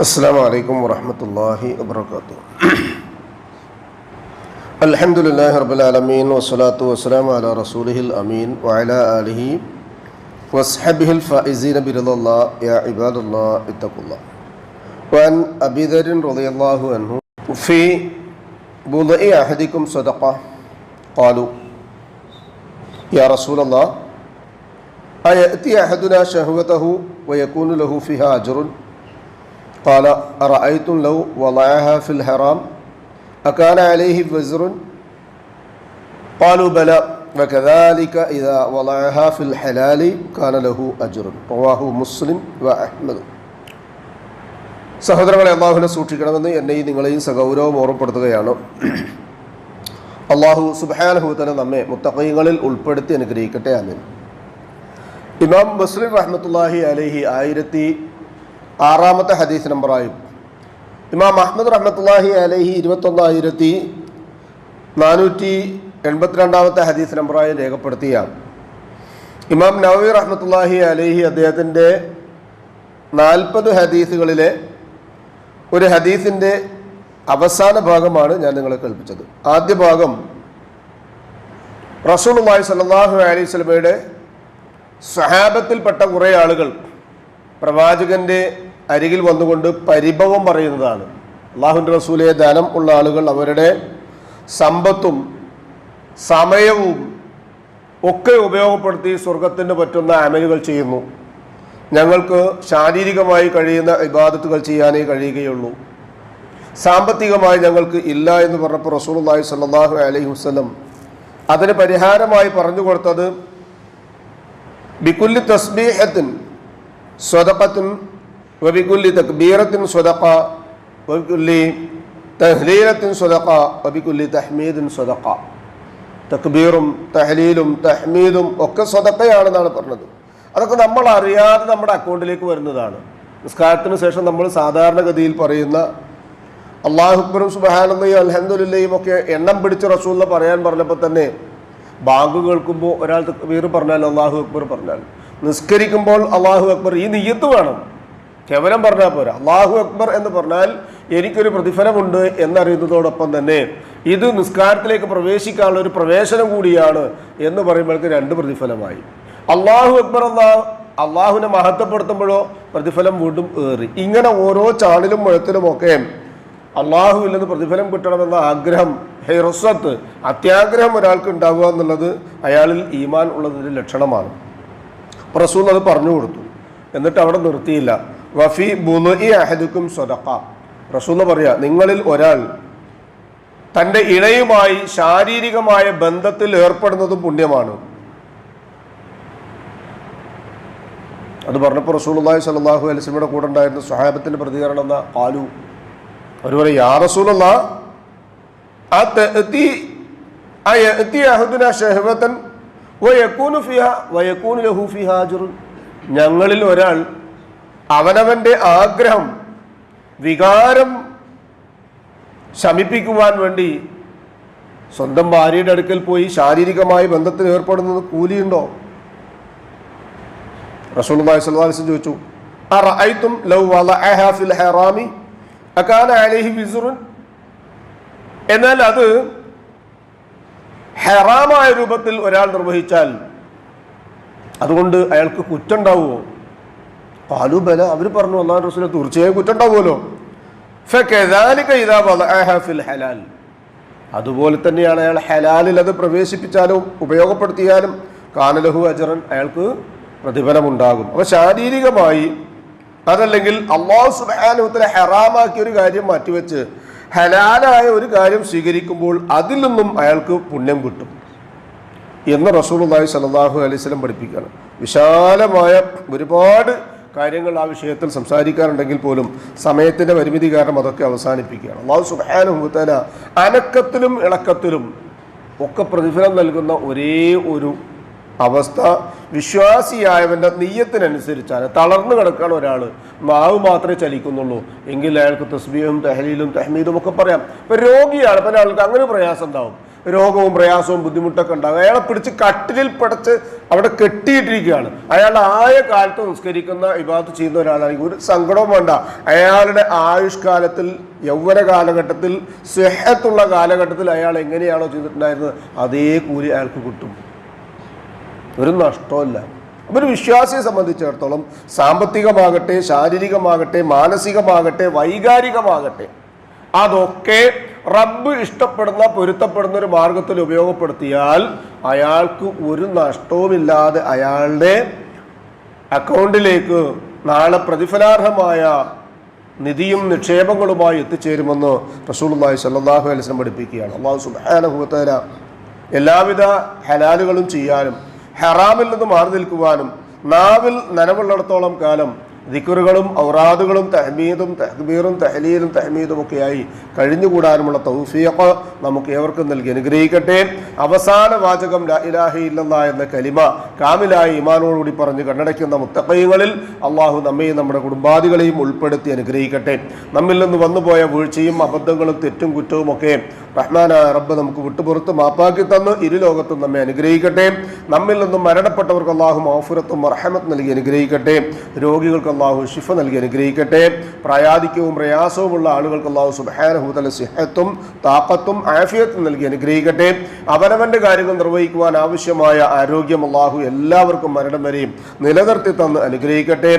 السلام عليكم ورحمة الله وبركاته. الحمد لله رب العالمين والصلاة والسلام على رسوله الأمين وعلى آله وصحبه الفائزين برضا الله يا عباد الله اتقوا الله. وعن أبي ذر رضي الله عنه في بضع أحدكم صدقة قالوا يا رسول الله أيأتي أحدنا شهوته ويكون له فيها أجر؟ قال أرأيتم لو وضعها في الحرام أكان عليه وزر قالوا بلى وكذلك إذا وضعها في الحلال كان له أجر رواه مسلم وأحمد സഹോദരങ്ങളെ അള്ളാഹുവിനെ സൂക്ഷിക്കണമെന്ന് എന്നെയും നിങ്ങളെയും സഗൗരവം ഓർമ്മപ്പെടുത്തുകയാണ് അള്ളാഹു സുബാനഹുത്തല നമ്മെ മുത്തക്കൈങ്ങളിൽ ഉൾപ്പെടുത്തി അനുഗ്രഹിക്കട്ടെ ആമീൻ ഇമാം മുസ്ലിം റഹ്മത്തുല്ലാഹി അലഹി ആയിരത്തി ആറാമത്തെ ഹദീസ് നമ്പറായും. ഇമാം അഹമ്മദ് റഹ്മത്തുല്ലാഹി അലഹി ഇരുപത്തൊന്നായിരത്തി നാനൂറ്റി എൺപത്തിരണ്ടാമത്തെ ഹദീസ് നമ്പറായും രേഖപ്പെടുത്തിയ ഇമാം നവവി റഹ്മത്തുല്ലാഹി അലഹി അദ്ദേഹത്തിന്റെ നാൽപ്പത് ഹദീസുകളിലെ ഒരു ഹദീസിന്റെ അവസാന ഭാഗമാണ് ഞാൻ നിങ്ങളെ കേൾപ്പിച്ചത്. ആദ്യ ഭാഗം റസൂലുള്ളാഹി സ്വല്ലല്ലാഹു അലൈഹി സ്വലമയുടെ സഹാബത്തിൽപ്പെട്ട കുറേ ആളുകൾ പ്രവാചകന്റെ അരികിൽ വന്നുകൊണ്ട് പരിഭവം പറയുന്നതാണ്. അള്ളാഹുന്റെ റസൂലെ ധനം ഉള്ള ആളുകൾ അവരുടെ സമ്പത്തും സമയവും ഒക്കെ ഉപയോഗപ്പെടുത്തി സ്വർഗത്തിന് പറ്റുന്ന അമലുകൾ ചെയ്യുന്നു. ഞങ്ങൾക്ക് ശാരീരികമായി കഴിയുന്ന ഇബാദത്തുകൾ ചെയ്യാനേ കഴിയുകയുള്ളൂ. സാമ്പത്തികമായി ഞങ്ങൾക്ക് ഇല്ല എന്ന് പറഞ്ഞപ്പോൾ റസൂലുള്ളാഹി സ്വല്ലല്ലാഹു അലൈഹി വസ്ലം അതിന് പരിഹാരമായി പറഞ്ഞു കൊടുത്തത് ബിക്കുല്ലി തസ്ബീഹത്തിൻ സ്വതക്കത്തിൻ വബിക്കുല്ലി തക്ബീറത്തിൻ സ്വതക്ക വബിക്കുല്ലി തഹ്ലീലത്തിൻ സ്വതക്ക വബിക്കുല്ലി തഹ്മീദിൻ സ്വതക്ക തക്ബീറും തഹ്ലീലും തഹ്മീദും ഒക്കെ സ്വതക്കയാണെന്നാണ് പറഞ്ഞത്. അതൊക്കെ നമ്മൾ അറിയാതെ നമ്മുടെ അക്കൗണ്ടിലേക്ക് വരുന്നതാണ്. നിസ്കാരത്തിന് ശേഷം നമ്മൾ സാധാരണഗതിയിൽ പറയുന്ന അള്ളാഹുബറും സുബഹാനന്ദയും അലഹന്ദുലില്ലയും ഒക്കെ എണ്ണം പിടിച്ച് റസൂലിനെ പറയാൻ പറഞ്ഞപ്പോൾ തന്നെ ബാങ്ക് കേൾക്കുമ്പോൾ ഒരാൾ തക്ബീർ പറഞ്ഞാൽ അള്ളാഹു അക്ബർ പറഞ്ഞാൽ. നിസ്കരിക്കുമ്പോൾ അള്ളാഹു അക്ബർ ഈ നിയ്യത്ത് വേണം. കേവലം പറഞ്ഞാൽ പോരാ. അള്ളാഹു അക്ബർ എന്ന് പറഞ്ഞാൽ എനിക്കൊരു പ്രതിഫലമുണ്ട് എന്നറിയുന്നതോടൊപ്പം തന്നെ ഇത് നിസ്കാരത്തിലേക്ക് പ്രവേശിക്കാനുള്ള ഒരു പ്രവേശനം കൂടിയാണ് എന്ന് പറയുമ്പോഴേക്ക് രണ്ട് പ്രതിഫലമായി. അള്ളാഹു അക്ബർ എന്നാ അള്ളാഹുവിനെ മഹത്വപ്പെടുത്തുമ്പോഴോ പ്രതിഫലം വീണ്ടും ഏറി. ഇങ്ങനെ ഓരോ ചാണിലും മുഴത്തിലും ഒക്കെ അള്ളാഹുവിൽ നിന്ന് പ്രതിഫലം കിട്ടണമെന്ന ആഗ്രഹം ഹെറസ്വത്ത് അത്യാഗ്രഹം ഒരാൾക്ക് ഉണ്ടാവുക എന്നുള്ളത് അയാളിൽ ഈമാൻ ഉള്ളതിന്റെ ലക്ഷണമാണ്. റസൂൽ അത് പറഞ്ഞു കൊടുത്തു. എന്നിട്ട് അവിടെ നിർത്തിയില്ല. വഫി ബുലി അഹദുക്കും സ്വതക്ക റസൂൽ പറയാ നിങ്ങളിൽ ഒരാൾ തന്റെ ഇണയുമായി ശാരീരികമായ ബന്ധത്തിൽ ഏർപ്പെടുന്നതും പുണ്യമാണ്. അത് പറഞ്ഞപ്പോൾ റസൂലുള്ളാഹി സ്വല്ലല്ലാഹു അലൈഹി വസല്ലമയുടെ കൂടെ ഉണ്ടായിരുന്ന സ്വഹാബത്തിന്റെ പ്രതികരണം എന്ന കാലു അവർ പറയും യാ റസൂലുള്ള ആ വയകൂനു ഫിഹ വയകൂനു ലഹു ഫിഹ അജ്റുൻ ഞങ്ങളിൽ ഒരാൾ അവനവന്റെ ആഗ്രഹം വികാരം ശമിപ്പിക്കുവാൻ വേണ്ടി സ്വന്തം ഭാര്യയുടെ അടുക്കൽ പോയി ശാരീരികമായി ബന്ധത്തിൽ ഏർപ്പെടുന്നത് കൂലിയുണ്ടോ? റസൂൽ ചോദിച്ചു ഫിൽ ഹറാമി? അകാന അലൈഹി എന്നാൽ അത് ഹറാമായ രൂപത്തിൽ ഒരാൾ നിർവഹിച്ചാൽ അതുകൊണ്ട് അയാൾക്ക് കുറ്റുണ്ടാവുമോ പാലു ബല അവർ പറഞ്ഞു അള്ളാഹു റസൂലെ തീർച്ചയായും കുറ്റുണ്ടാവുമല്ലോ ഹലാൽ. അതുപോലെ തന്നെയാണ് അയാൾ ഹലാലിൽ അത് പ്രവേശിപ്പിച്ചാലും ഉപയോഗപ്പെടുത്തിയാലും കാനലഹു അജറൻ അയാൾക്ക് പ്രതിഫലമുണ്ടാകും. അപ്പോൾ ശാരീരികമായി അതല്ലെങ്കിൽ അള്ളാഹു സുബാനുഹത്തിലെ ഹെറാമാക്കിയ ഒരു കാര്യം മാറ്റിവെച്ച് ഹലാലായ ഒരു കാര്യം സ്വീകരിക്കുമ്പോൾ അതിൽ നിന്നും അയാൾക്ക് പുണ്യം കിട്ടും എന്ന് റസൂലുള്ളാഹി സ്വല്ലല്ലാഹു അലൈഹി വസല്ലം പഠിപ്പിക്കുകയാണ്. വിശാലമായ ഒരുപാട് കാര്യങ്ങൾ ആ വിഷയത്തിൽ സംസാരിക്കാറുണ്ടെങ്കിൽ പോലും സമയത്തിന്റെ പരിമിതി കാരണം അതൊക്കെ അവസാനിപ്പിക്കുകയാണ്. അള്ളാഹു സുഹാന അനക്കത്തിലും ഇളക്കത്തിലും ഒക്കെ പ്രതിഫലം നൽകുന്ന ഒരേ ഒരു അവസ്ഥ വിശ്വാസിയായവന്റെ നെയ്യത്തിനനുസരിച്ചാണ്. തളർന്നു കിടക്കാൻ ഒരാൾ മാവ് മാത്രമേ ചലിക്കുന്നുള്ളൂ. എങ്കിൽ അയാൾക്ക് തസ്ബീഹും തെഹലീലും തെഹ്മീദും ഒക്കെ പറയാം. ഇപ്പം രോഗിയാണ് അപ്പം അയാൾക്ക് അങ്ങനെ പ്രയാസം ഉണ്ടാവും രോഗവും പ്രയാസവും ബുദ്ധിമുട്ടൊക്കെ ഉണ്ടാകും അയാളെ പിടിച്ച് കട്ടിലിൽ പിടച്ച് അവിടെ കെട്ടിയിട്ടിരിക്കുകയാണ്. അയാൾ ആയ കാലത്ത് നിസ്കരിക്കുന്ന വിഭാഗത്ത് ചെയ്യുന്ന ഒരാളാണെങ്കിൽ ഒരു സങ്കടവും വേണ്ട. അയാളുടെ ആയുഷ്കാലത്തിൽ യൗവന കാലഘട്ടത്തിൽ സ്വഹത്തുള്ള കാലഘട്ടത്തിൽ അയാൾ എങ്ങനെയാണോ ചെയ്തിട്ടുണ്ടായിരുന്നത് അതേ കൂലി അയാൾക്ക് കിട്ടും. ഒരു നഷ്ടമില്ല ഒരു വിശ്വാസിയെ സംബന്ധിച്ചിടത്തോളം സാമ്പത്തികമാകട്ടെ ശാരീരികമാകട്ടെ മാനസികമാകട്ടെ വൈകാരികമാകട്ടെ അതൊക്കെ റബ്ബ് ഇഷ്ടപ്പെടുന്ന പൊരുത്തപ്പെടുന്ന ഒരു മാർഗത്തിൽ ഉപയോഗപ്പെടുത്തിയാൽ അയാൾക്ക് ഒരു നഷ്ടവുമില്ലാതെ അയാളുടെ അക്കൗണ്ടിലേക്ക് നാളെ പ്രതിഫലാർഹമായ നിധിയും നിക്ഷേപങ്ങളുമായി എത്തിച്ചേരുമെന്ന് റസൂലുള്ളാഹി സ്വല്ലല്ലാഹു അലൈഹി വസല്ലം പഠിപ്പിക്കുകയാണ്. അള്ളാഹു സുബ്ഹാനഹു എല്ലാവിധ ഹലാലുകളും ചെയ്യാനും ഹറാമിൽ നിന്ന് മാറി നിൽക്കുവാനും നാവിൽ നനവുള്ളിടത്തോളം കാലം ദിക്കറുകളും ഔറാദുകളും തഹ്മീദും തഹ്ബീറും തഹലീലും തഹ്മീദും ഒക്കെയായി കഴിഞ്ഞുകൂടാനുമുള്ള തൗഫീഖ് നമുക്ക് ഏവർക്കും നൽകി അനുഗ്രഹിക്കട്ടെ. അവസാന വാചകം ഇലാഹ ഇല്ലല്ലാ എന്ന കലിമ കാമിലായ ഇമാനോടുകൂടി പറഞ്ഞ് കണ്ണടയ്ക്കുന്ന മുത്തക്കയങ്ങളിൽ അള്ളാഹു നമ്മയും നമ്മുടെ കുടുംബാദികളെയും ഉൾപ്പെടുത്തി അനുഗ്രഹിക്കട്ടെ. നമ്മിൽ നിന്ന് വന്നുപോയ വീഴ്ചയും അബദ്ധങ്ങളും തെറ്റും കുറ്റവും ഒക്കെ റഹ്മാനായ റബ്ബ് നമുക്ക് വിട്ടുപുറത്ത് മാപ്പാക്കി തന്ന് ഇരു ലോകത്തും നമ്മെ അനുഗ്രഹിക്കട്ടെ. നമ്മിൽ നിന്നും മരണപ്പെട്ടവർക്ക് അള്ളാഹു മാഫുരത്തും റഹമത്ത് നൽകി അനുഗ്രഹിക്കട്ടെ. രോഗികൾക്ക് അള്ളാഹു ഷിഫ നൽകി അനുഗ്രഹിക്കട്ടെ. പ്രായാധിക്യവും പ്രയാസവുമുള്ള ആളുകൾക്ക് അള്ളാഹു സുബാനഹൂതല സിഹത്തും താക്കത്തും ആഫിയത്തും നൽകി അനുഗ്രഹിക്കട്ടെ. അവരവന്റെ കാര്യങ്ങൾ നിർവഹിക്കുവാൻ ആവശ്യമായ ആരോഗ്യം അള്ളാഹു എല്ലാവർക്കും മരണം വരെയും നിലനിർത്തി തന്ന് അനുഗ്രഹിക്കട്ടെ.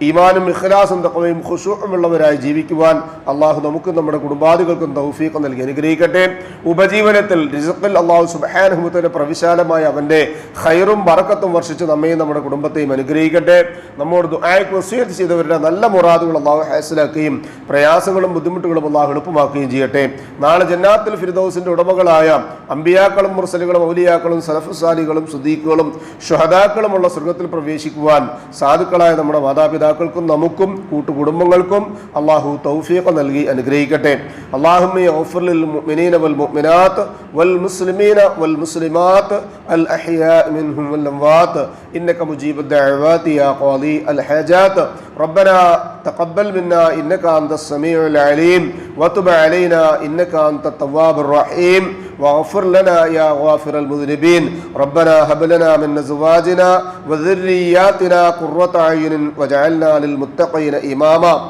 ഈമാനും ഇഖ്ലാസും തക്കവയും ഖുശൂഉമുള്ളവരായി ജീവിക്കുവാൻ അള്ളാഹു നമുക്കും നമ്മുടെ കുടുംബാദികൾക്കും തൗഫീഖ് നൽകി അനുഗ്രഹിക്കട്ടെ. ഉപജീവനത്തിൽ റിസഖിൽ അള്ളാഹു സുബാനുഭവത്തിന്റെ പ്രവിശാലമായ അവന്റെ ഖൈറും വറക്കത്തും വർഷിച്ച് നമ്മയും നമ്മുടെ കുടുംബത്തെയും അനുഗ്രഹിക്കട്ടെ. നമ്മോട് ദുആയ്ക്ക് വസീയത്ത് ചെയ്തവരുടെ നല്ല മുറാദുകൾ അള്ളാഹു ഹാസിലാക്കുകയും പ്രയാസങ്ങളും ബുദ്ധിമുട്ടുകളും അള്ളാഹു എളുപ്പമാക്കുകയും ചെയ്യട്ടെ. നാളെ ജന്നാത്തിൽ ഫിർദൌസിന്റെ ഉടമകളായ അമ്പിയാക്കളും മുർസലുകളും ഔലിയാക്കളും സലഫുസാലികളും സുദീഖുകളും ഷുഹദാക്കളുമുള്ള സ്വർഗത്തിൽ പ്രവേശിക്കുവാൻ സാധുക്കളായ നമ്മുടെ മാതാപിതാക്കൾക്കും നമുക്കും കൂട്ടുകുടുംബങ്ങൾക്കും അള്ളാഹു തൗഫീഖ് നൽകി അനുഗ്രഹിക്കട്ടെ അള്ളാഹുമ്മ യഗ്ഫിർ ലിൽ മുഅ്മിനീന വൽ മുഅ്മിനാത്ത് വൽ മുസ്ലിമീന വൽ മുസ്ലിമാത്ത് അൽ അഹ്യാ മിൻഹും വൽ അംവാത്ത് ഇന്നക മുജീബു ദഅവാതി യാ ഖാദി അൽ ഹാജാത്ത് ربنا تقبل منا انك انت السميع العليم وتب علينا انك انت التواب الرحيم واغفر لنا يا غافر المذنبين ربنا هب لنا من ازواجنا وذرياتنا قرة اعين واجعلنا للمتقين اماما